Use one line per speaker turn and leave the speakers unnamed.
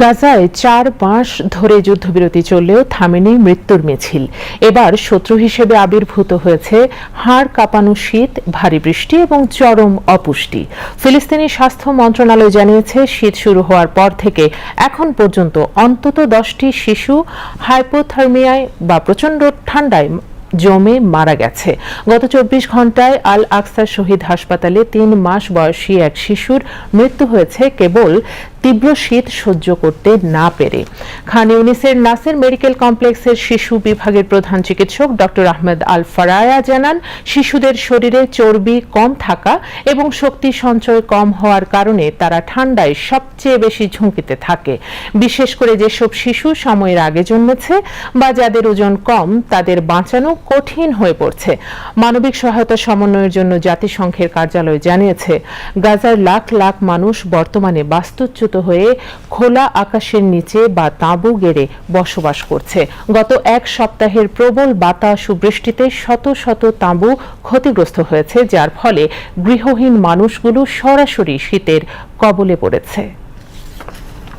গাজায় চার মাস ধরে যুদ্ধবিরতি চললেও থামেনি মৃত্যুর মিছিল। এবার শত্রু হিসেবে আবির্ভূত হয়েছে হাড় কাঁপানো শীত, ভারী বৃষ্টি এবং চরম অপুষ্টি। ফিলিস্তিনি স্বাস্থ্য মন্ত্রণালয় জানিয়েছে, শীত শুরু হওয়ার পর থেকে এখন পর্যন্ত অন্তত দশটি শিশু হাইপোথার্মিয়ায় বা প্রচণ্ড ঠান্ডায় জমে মারা গেছে। গত চব্বিশ ঘন্টায় আল আকসা শহীদ হাসপাতালে তিন মাস বয়সী এক শিশুর মৃত্যু হয়েছে। কেবল তীব্র শীত সহ্য করতে না পেরে। খান ইউনিসের নাসের মেডিকেল কমপ্লেক্সের শিশু বিভাগের প্রধান চিকিৎসক ডক্টর আহমেদ আল ফারায়া জানান, শিশুদের শরীরে চর্বি কম থাকা এবং শক্তি সঞ্চয় কম হওয়ার কারণে তারা ঠান্ডায় সবচেয়ে বেশি ঝুঁকিতে থাকে। বিশেষ করে যেসব শিশু সময়ের আগে জন্মেছে বা যাদের ওজন কম, তাদের বাঁচানো কঠিন হয়ে পড়ছে। মানবিক সহায়তা সমন্বয়ের জন্য জাতিসংঘের কার্যালয় জানিয়েছে গাজার লাখ লাখ মানুষ বর্তমানে বাস্তুচ্যুত হয়ে খোলা আকাশের নিচে বা তাঁবু গেড়ে বসবাস করছে। গত এক সপ্তাহের প্রবল বাতাস ও বৃষ্টিতে শত শত তাঁবু ক্ষতিগ্রস্ত হয়েছে, যার ফলে গৃহহীন মানুষগুলো সরাসরি শীতের কবলে পড়েছে।